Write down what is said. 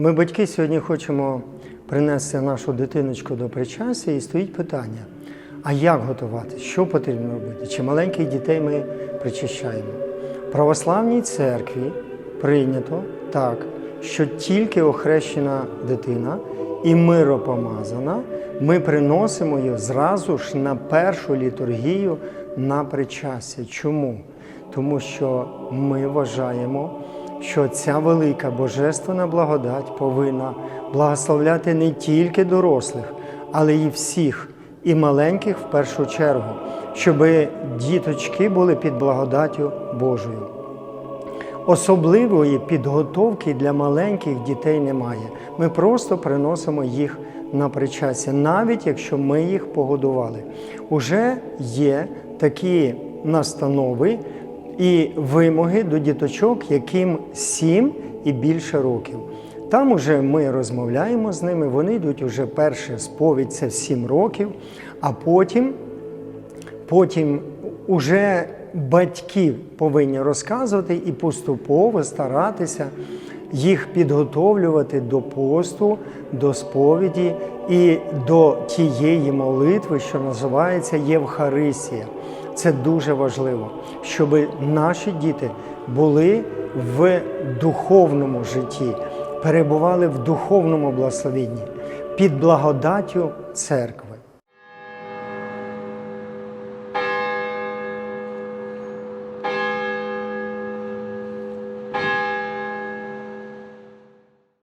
Ми, батьки, сьогодні хочемо принести нашу дитиночку до причастя і стоїть питання: а як готувати? Що потрібно робити? Чи маленьких дітей ми причащаємо? В православній церкві прийнято так, що тільки охрещена дитина і миропомазана, ми приносимо її зразу ж на першу літургію на причастя. Чому? Тому що ми вважаємо, що ця велика божественна благодать повинна благословляти не тільки дорослих, але й всіх, і маленьких в першу чергу, щоб діточки були під благодаттю Божою. Особливої підготовки для маленьких дітей немає. Ми просто приносимо їх на причастя, навіть якщо ми їх погодували. Уже є такі настанови і вимоги до діточок, яким 7 і більше років. Там уже ми розмовляємо з ними, вони йдуть уже перше сповідь це в 7 років, а потім Потім уже батьки повинні розказувати і поступово старатися їх підготовлювати до посту, до сповіді і до тієї молитви, що називається Євхаристія. Це дуже важливо, щоб наші діти були в духовному житті, перебували в духовному благословенні під благодаттю церкви.